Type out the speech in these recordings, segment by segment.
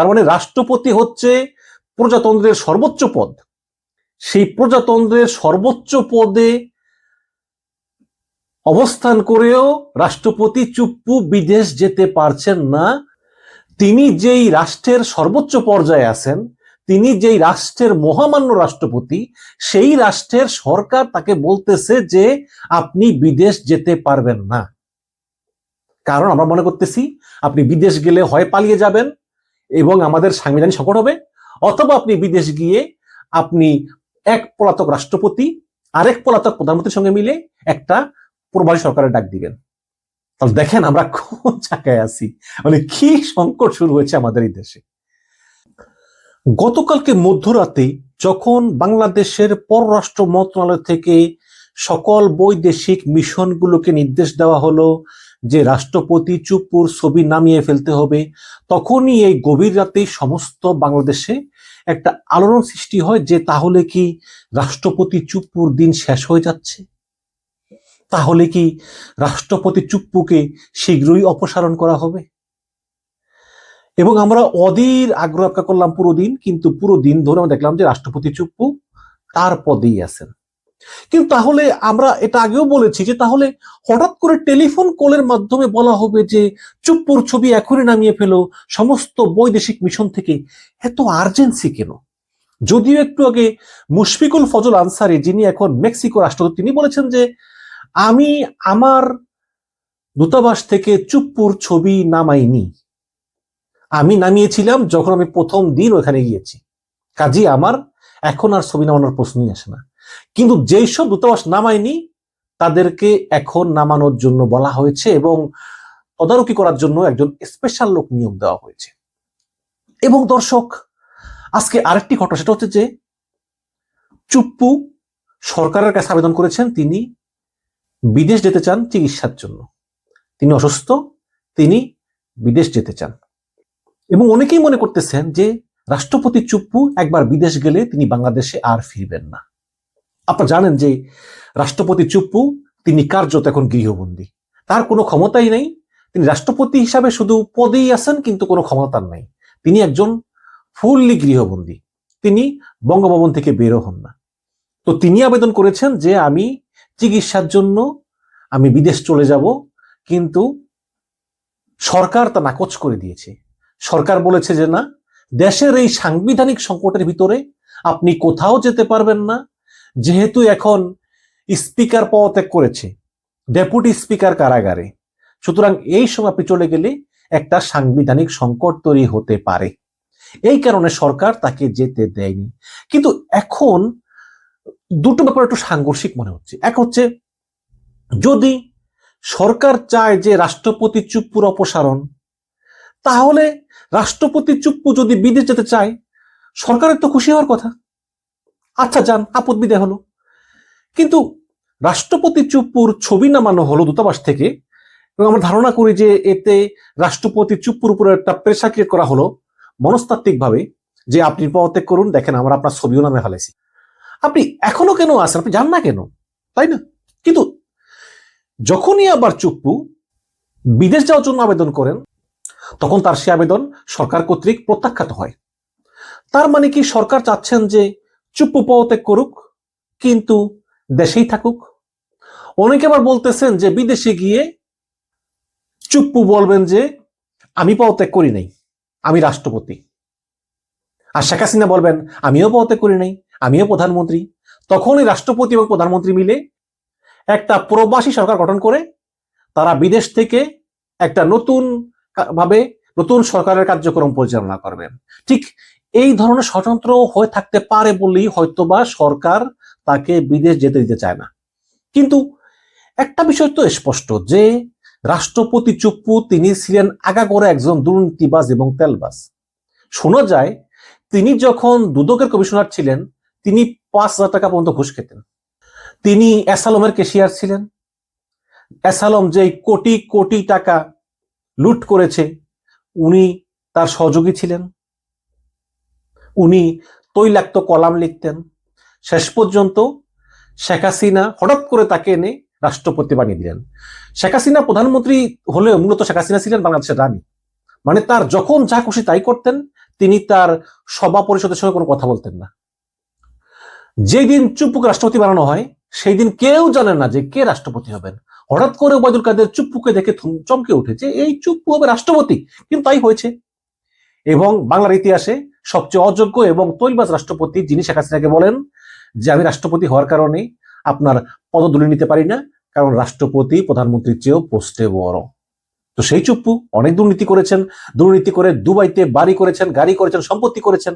তার মানে রাষ্ট্রপতি হচ্ছে প্রজাতন্ত্রের সর্বোচ্চ পদ। সেই প্রজাতন্ত্রের সর্বোচ্চ পদে অবস্থান করেও রাষ্ট্রপতি চুপ্পু বিদেশ যেতে পারছেন না। তিনি যেই রাষ্ট্রের সর্বোচ্চ পর্যায়ে আছেন, তিনি যেই রাষ্ট্রের মহামান্য রাষ্ট্রপতি, সেই রাষ্ট্রের সরকার তাকে বলতেছে যে আপনি বিদেশ যেতে পারবেন না। কারণ আমরা মনে করতেছি, আপনি বিদেশ গেলে হয় পালিয়ে যাবেন এবং আমাদের সাংবিধানিক সংকট হবে, অথবা আপনি বিদেশ গিয়ে আপনি এক পলাতক রাষ্ট্রপতি, আরেক পলাতক প্রধানমন্ত্রীর সঙ্গে মিলে একটা প্রবাসী সরকারের ডাক দিবেন। তাহলে দেখেন আমরা কোন জায়গায় আছি। মানে কি সংকট শুরু হয়েছে আমাদের এই দেশে। গতকালকে মধ্যরাতে যখন বাংলাদেশের পররাষ্ট্র মন্ত্রণালয় থেকে সকল বৈদেশিক মিশনগুলোকে নির্দেশ দেওয়া হলো যে রাষ্ট্রপতি চুপুর ছবি নামিয়ে ফেলতে হবে, তখনই এই গভীর রাতে সমস্ত বাংলাদেশে একটা আলোড়ন সৃষ্টি হয় যে তাহলে কি রাষ্ট্রপতি চুপ্পুর দিন শেষ হয়ে যাচ্ছে? তাহলে কি রাষ্ট্রপতি চুপ্পুকে শীঘ্রই অপসারণ করা হবে? এবং আমরা অধীর আগ্রহ করলাম পুরো দিন, কিন্তু পুরো দিন ধরে আমরা দেখলাম যে রাষ্ট্রপতি চুপ্পু তার পদেই আছেন। কিন্তু তাহলে আমরা এটা আগেও বলেছি যে তাহলে হঠাৎ করে টেলিফোন কলের মাধ্যমে বলা হবে যে চুপ্পুর ছবি এখনই নামিয়ে ফেলো, সমস্ত বৈদেশিক মিশন থেকে। এত আর্জেন্সি কেন? যদিও একটু আগে মুশফিকুল ফজল আনসারি, যিনি এখন মেক্সিকো রাষ্ট্রদূত, তিনি বলেছেন যে আমি আমার দূতাবাস থেকে চুপ্পুর ছবি নামাইনি। আমি নামিয়েছিলাম যখন আমি প্রথম দিন ওখানে গিয়েছি। কাজী আমার এখন আর ছবি নামানোর প্রশ্নই আসে না। কিন্তু যেই সব দূতাবাস নামায়নি, তাদেরকে এখন নামানোর জন্য বলা হয়েছে এবং তদারকি করার জন্য একজন স্পেশাল লোক নিয়োগ দেওয়া হয়েছে। এবং দর্শক, আজকে আরেকটি ঘটনা, সেটা হচ্ছে যে চুপ্পু সরকারের কাছে আবেদন করেছেন তিনি বিদেশ যেতে চান চিকিৎসার জন্য। তিনি অসুস্থ, তিনি বিদেশ যেতে চান। এবং অনেকেই মনে করতেছেন যে রাষ্ট্রপতি চুপ্পু একবার বিদেশ গেলে তিনি বাংলাদেশে আর ফিরবেন না। আপনারা জানেন যে রাষ্ট্রপতি চুপ্পু, তিনি কার্যত এখন গৃহবন্দী? তার কোনো ক্ষমতাই নেই। তিনি রাষ্ট্রপতি হিসাবে শুধু পদেই আছেন, কিন্তু কোনো ক্ষমতা নাই। তিনি একজন ফুললি গৃহবন্দী। তিনি বঙ্গভবন থেকে বেরো হন না। তো তিনি আবেদন করেছেন যে আমি চিকিৎসার জন্য আমি বিদেশ চলে যাব, কিন্তু সরকার তা নাকচ করে দিয়েছে। সরকার বলেছে যে না, দেশের এই সাংবিধানিক সংকটের ভিতরে আপনি কোথাও যেতে পারবেন না যেহেতু এখন স্পিকার পদত্যাগ করেছে, ডেপুটি স্পিকার কারাগারে। সুতরাং এই সময় আপনি চলে গেলে একটা সাংবিধানিক সংকট তৈরি হতে পারে। এই কারণে সরকার তাকে যেতে দেয়নি। কিন্তু এখন দুটো ব্যাপার একটু সাংঘর্ষিক মনে হচ্ছে। এক হচ্ছে, যদি সরকার চায় যে রাষ্ট্রপতি চুপ্পুর অপসারণ, তাহলে রাষ্ট্রপতি চুপ্পু যদি বিদেশ যেতে চায়, সরকারের তো খুশি হওয়ার কথা। আচ্ছা যান, আপদ বিদায় হলো। কিন্তু রাষ্ট্রপতি চুপ্পুর ছবি নামানো হলো দূতাবাস থেকে এবং আমরা ধারণা করি যে এতে রাষ্ট্রপতি চুপ্পুর উপরে একটা প্রেশার ক্রিয়েট করা হলো মনস্তাত্ত্বিক ভাবে যে আপনি পদত্যাগ করুন, দেখেন আমরা আপনার ছবিও নামে ফেলেছি আপনি এখনও কেন আসেন আপনি যান না কেন? তাই না? কিন্তু যখনই আবার চুপ্পু বিদেশ যাওয়ার জন্য আবেদন করেন, তখন তার সে আবেদন সরকার কর্তৃক প্রত্যাখ্যাত হয়। তার মানে কি সরকার চাচ্ছেন যে চুপ্পু পদত্যাগ করুক, কিন্তু দেশেই থাকুক। অনেকে আবার বলতেছেন যে বিদেশে গিয়ে চুপ্পু বলবেন যে, আমি পদত্যাগ করি নাই, আমি রাষ্ট্রপতি। আর শেখ হাসিনা বলবেন, আমিও পদত্যাগ করি নাই, আমিও প্রধানমন্ত্রী। তখনই রাষ্ট্রপতি এবং প্রধানমন্ত্রী মিলে একটা প্রবাসী সরকার গঠন করে, তারা বিদেশ থেকে একটা নতুন ভাবে নতুন সরকারের কার্যক্রম পরিচালনা করবেন। ঠিক এই ধরনের স্বতন্ত্র হয়ে থাকতে পারে বলেই হয়তোবা সরকার তাকে বিদেশ যেতে দিতে চায় না। কিন্তু একটা বিষয় তো স্পষ্ট যে রাষ্ট্রপতি চুপ্পু তিনি ছিলেন আগাগোড়া একজন দুর্নীতিবাজ এবং তেলবাজ। শোনা যায়, তিনি যখন দুদকের কমিশনার ছিলেন, তিনি পাঁচ হাজার টাকা পর্যন্ত ঘুষ খেতেন। তিনি অ্যাসালমের কেশিয়ার ছিলেন। অ্যাসালম যে কোটি কোটি টাকা লুট করেছে, উনি তার সহযোগী ছিলেন। উনি তৈলাক্ত কলাম লিখতেন। শেষ পর্যন্ত শেখ হাসিনা হঠাৎ করে তাকে এনে রাষ্ট্রপতি বানিয়ে দিলেন। শেখ হাসিনা প্রধানমন্ত্রী হলেও মূলত শেখ হাসিনা ছিলেন বাংলাদেশের রানী। মানে তার যখন যা খুশি তাই করতেন, তিনি তার সভা পরিষদের সঙ্গে কোনো কথা বলতেন না। যেই দিন চুপ্পুকে রাষ্ট্রপতি বানানো হয় সেই দিন কেউ জানে না যে কে রাষ্ট্রপতি হবেন। হঠাৎ করে ওবায়দুল কাদের চুপ্পুকে দেখে চমকে উঠেছে এই চুপ্পু হবে রাষ্ট্রপতি। কিন্তু তাই হয়েছে। এবং বাংলার ইতিহাসে সবচেয়ে অযোগ্য এবং তৈলবাজ রাষ্ট্রপতি যিনি শেখ হাসিনাকে বলেন যে, আমি রাষ্ট্রপতি হওয়ার কারণে আপনার পদ পদদুলি নিতে পারি না, কারণ রাষ্ট্রপতি প্রধানমন্ত্রীর চেয়েও পোস্টে বড়। তো সেই চুপ্পু অনেক দুর্নীতি করেছেন, দুর্নীতি করে দুবাইতে বাড়ি করেছেন, গাড়ি করেছেন, সম্পত্তি করেছেন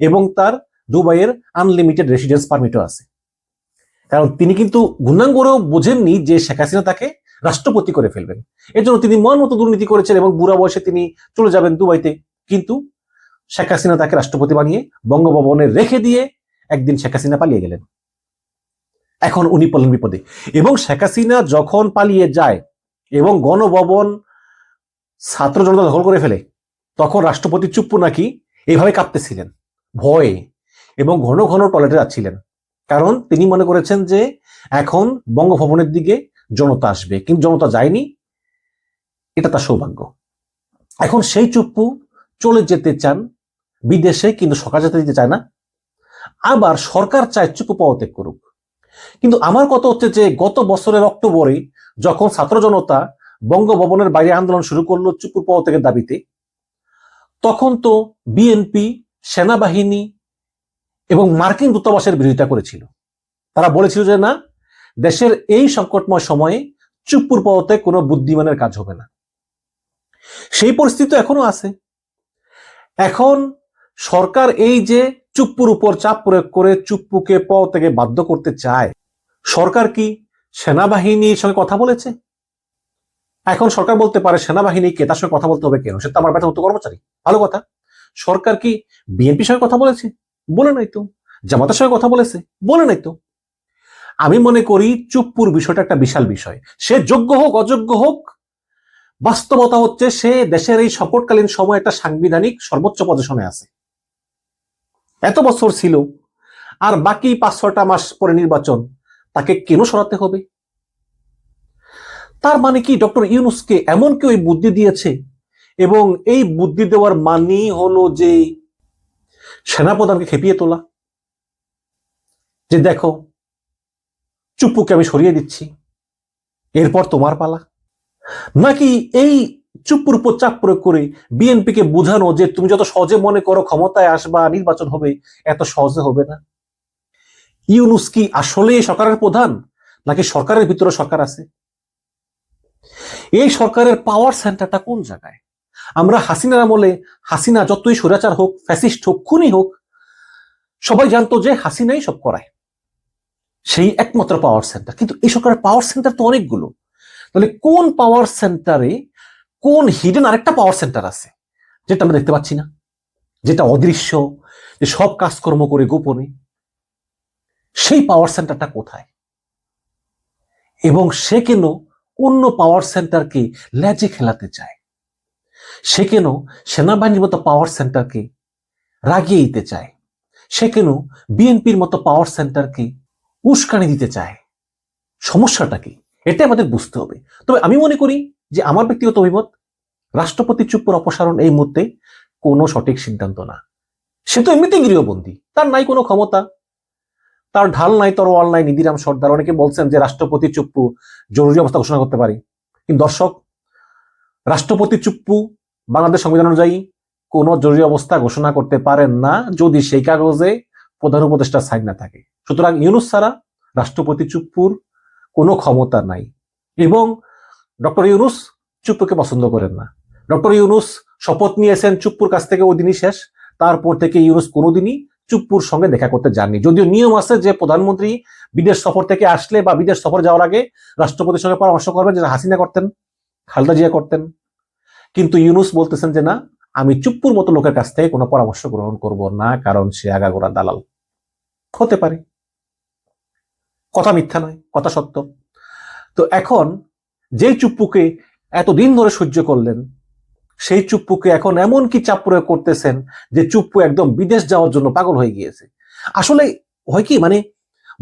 এবং তার দুবাইয়ের আনলিমিটেড রেসিডেন্স পারমিটও আছে। কারণ তিনি কিন্তু গুণাঙ্গরেও বোঝেননি যে শেখ হাসিনা তাকে রাষ্ট্রপতি করে ফেলবেন। এর জন্য তিনি মন মতো দুর্নীতি করেছেন এবং বুড়া বয়সে তিনি চলে যাবেন দুবাইতে। কিন্তু শেখ হাসিনা তাকে রাষ্ট্রপতি বানিয়ে বঙ্গভবনে রেখে দিয়ে একদিন শেখ হাসিনা পালিয়ে গেলেন। এখন উনি পড়লেন বিপদে এবং শেখ হাসিনা যখন পালিয়ে যায় এবং গণভবন ছাত্র জনতা দখল করে ফেলে, তখন রাষ্ট্রপতি চুপ্পু নাকি এইভাবে কাঁপতেছিলেন, ভয়ে এবং ঘন ঘন টয়লেটে যাচ্ছিলেন। কারণ তিনি মনে করেছেন যে এখন বঙ্গভবনের দিকে জনতা আসবে, কিন্তু জনতা যায়নি, এটা তার সৌভাগ্য। এখন সেই চুপ্পু চলে যেতে চান, বিদেশে কিন্তু সরকার যেতে দিতে চায় না, আবার সরকার চায় পদত্যাগ করুক। কিন্তু আমার কথা হচ্ছে যে গত বছরের অক্টোবরে যখন ছাত্র জনতা বঙ্গভবনের বাইরে আন্দোলন শুরু করল চুপুর পদত্যাগের দাবিতে, তখন তো বিএনপি সেনাবাহিনী এবং মার্কিন দূতাবাসের বিরোধিতা করেছিল। তারা বলেছিল যে না, দেশের এই সংকটময় সময়ে চুপ্পুর পদত্যাগ কোনো বুদ্ধিমানের কাজ হবে না। সেই পরিস্থিতি এখনও আছে। এখন সরকার এই যে চুপ্পুর উপর চাপ প্রয়োগ করে চুপ্পুকে পদত্যাগে বাধ্য করতে চায়, সরকার কি সেনাবাহিনীর সঙ্গে কথা বলেছে? এখন সরকার বলতে পারে সেনাবাহিনীকে তার সঙ্গে কথা বলতে হবে কেন? সে তো আমার বেতন কর্মচারী। ভালো কথা। সরকার কি বিএনপির সঙ্গে কথা বলেছে? বলে নাই তো। জামাতের সঙ্গে কথা বলেছে? বলে নাই তো। আমি মনে করি চুপ্পুর বিষয়টা একটা বিশাল বিষয়। সে যোগ্য হোক, অযোগ্য হোক বাস্তবতা হচ্ছে সে দেশের এই সংকটকালীন সময় একটা সাংবিধানিক সর্বোচ্চ পজিশনে আছে। এত বছর ছিল, আর বাকি পাঁচ ছটা মাস পরে নির্বাচন, তাকে কেন সরাতে হবে? তার মানে কি ডক্টর ইউনুসকে এমন কেউ এই বুদ্ধি দিয়েছে? এবং এই বুদ্ধি দেওয়ার মানেই হলো যে সেনাপ্রধানকে খেপিয়ে তোলা। যে দেখো, চুপ্পুকে আমি সরিয়ে দিচ্ছি, এরপর তোমার পালা। নাকি এই চুপুর উপর চাপ প্রয়োগ করে বিএনপিকে বোঝানো যে তুমি যত সহজে মনে করো ক্ষমতায় আসবা, নির্বাচন হবে, এত সহজে হবে না? ইউনুস কি আসলে সরকারের প্রধান, নাকি সরকারের ভিতরে সরকার আছে? এই সরকারের পাওয়ার সেন্টারটা কোন জায়গায়? আমরা হাসিনার আমলে, হাসিনা যতই স্বৈরাচার হোক ফ্যাসিস্ট হোক, খুনি হোক, সবাই জানতো যে হাসিনাই সব করায়। সেই একমাত্র পাওয়ার সেন্টার কিন্তু এই সরকারের পাওয়ার সেন্টার তো অনেকগুলো। তাহলে কোন পাওয়ার সেন্টারে কোন হিডেন আরেকটা পাওয়ার সেন্টার আছে? যেটা আমরা দেখতে পাচ্ছি না। যেটা অদৃশ্য, যে সব কাজকর্ম করে গোপনে। সেই পাওয়ার সেন্টারটা কোথায়? এবং সে কেন অন্য পাওয়ার সেন্টারকে ল্যাজে খেলাতে চায়? সে কেন সেনাবাহিনীর মতো পাওয়ার সেন্টারকে রাগিয়ে দিতে চায়? সে কেন বিএনপির মতো পাওয়ার সেন্টারকে উস্কানি দিতে চায়? সমস্যাটা কি? এটা আমাদের বুঝতে হবে। তবে আমি মনে করি যে আমার ব্যক্তিগত অভিমত, রাষ্ট্রপতি চুপ্পুর অপসারণ এই মুহূর্তে কোনো সঠিক সিদ্ধান্ত না। সে তো এমনিতেই গৃহবন্দী, তার নাই কোনো ক্ষমতা। তার ঢাল নাই, তরোয়াল নাই, নিধিরাম সর্দার। অনেকে বলছেন যে রাষ্ট্রপতি চুপ্পু জরুরি অবস্থা ঘোষণা করতে পারে। কিন্তু দর্শক, রাষ্ট্রপতি চুপ্পু বাংলাদেশ সংবিধান অনুযায়ী কোনো জরুরি অবস্থা ঘোষণা করতে পারেন না যদি সেই কাগজে প্রধান উপদেষ্টা সাইন না থাকে। সুতরাং ইউনুস ছাড়া রাষ্ট্রপতি চুপ্পুর কোনো ক্ষমতা নাই। এবং ডক্টর ইউনুস চুপ্পুকে পছন্দ করেন না। ডক্টর ইউনুস শপথ নিয়েছেন চুপ্পুর কাছ থেকে ওই দিনই শেষ। তারপর থেকে ইউনুস কোনোদিনই চুপ্পুর সঙ্গে দেখা করতে যাননি। যদিও নিয়ম আছে যে প্রধানমন্ত্রী বিদেশ সফর থেকে আসলে বা বিদেশ সফর যাওয়ার আগে রাষ্ট্রপতির সঙ্গে পরামর্শ করবেন যেটা হাসিনা করতেন, খালদা জিয়া করতেন। কিন্তু ইউনুস বলতেছেন যে, না, আমি চুপ্পুর মতো লোকের কাছ থেকে কোনো পরামর্শ গ্রহণ করব না, কারণ সে আগাগোড়া দালাল। হতে পারে। কথা মিথ্যা নয়, কথা সত্য। তো এখন যেই চুপ্পুকে এতদিন ধরে সহ্য করলেন, সেই চুপ্পুকে এখন এমন কি চাপ প্রয়োগ করতেছেন যে চুপ্পু একদম বিদেশ যাওয়ার জন্য পাগল হয়ে গিয়েছে। আসলে হয় কি মানে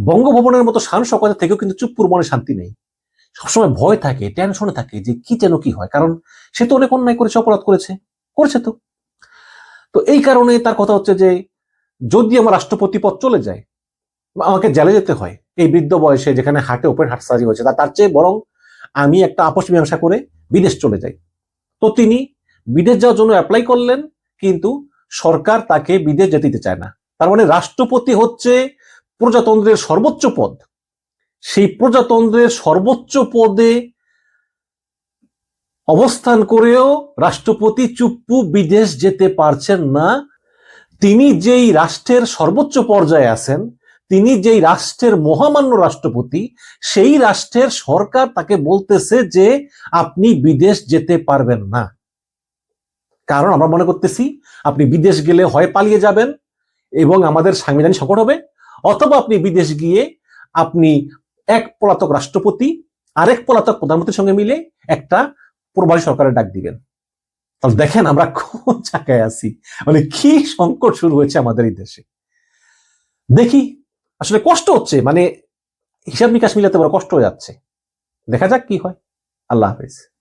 বঙ্গভবনের মতো শান সকলের থেকেও কিন্তু চুপ্পুর মনে শান্তি নেই। সবসময় ভয় থাকে, টেনশনে থাকে যে কি যেন কি হয়, কারণ সে তো অনেক অন্যায় করেছে, অপরাধ করেছে, করছে তো। তো এই কারণে তার কথা হচ্ছে যে যদি আমার রাষ্ট্রপতি পদ চলে যায় আমাকে জেলে যেতে হয়। এই বৃদ্ধ বয়সে যেখানে হাটে ওপেন হার্ট সার্জারি হয়েছে তার চেয়ে বরং আমি একটা আপোষ মীমাংসা করে বিদেশ চলে যাই। তো তিনি বিদেশ যাওয়ার জন্য অ্যাপ্লাই করলেন, কিন্তু সরকার তাকে বিদেশ যেতে দিতে চায় না। তার মানে রাষ্ট্রপতি হচ্ছে প্রজাতন্ত্রের সর্বোচ্চ পদ। সেই প্রজাতন্ত্রের সর্বোচ্চ পদে অবস্থান করেও রাষ্ট্রপতি চুপ্পু বিদেশ যেতে পারছেন না। তিনি যেই রাষ্ট্রের সর্বোচ্চ পর্যায়ে আছেন তিনি যেই রাষ্ট্রের মহামান্য রাষ্ট্রপতি, সেই রাষ্ট্রের সরকার তাকে বলতেছে যে আপনি বিদেশ যেতে পারবেন না। কারণ আমরা মনে করতেছি, আপনি বিদেশ গেলে হয় পালিয়ে যাবেন এবং আমাদের সাংবিধানিক সংকট হবে। অথবা আপনি বিদেশ গিয়ে আপনি এক পলাতক রাষ্ট্রপতি, আরেক পলাতক প্রধানমন্ত্রীর সঙ্গে মিলে একটা প্রবাসী সরকারের ডাক দিবেন। তাহলে দেখেন আমরা কোন জায়গায় আছি। মানে কি সংকট শুরু হয়েছে আমাদের এই দেশে। দেখি আসলে কষ্ট হচ্ছে মানে হিসাব নিকাশ মিলাতে বড় কষ্ট হয়ে যাচ্ছে। দেখা যাক কি হয়। আল্লাহ হাফেজ।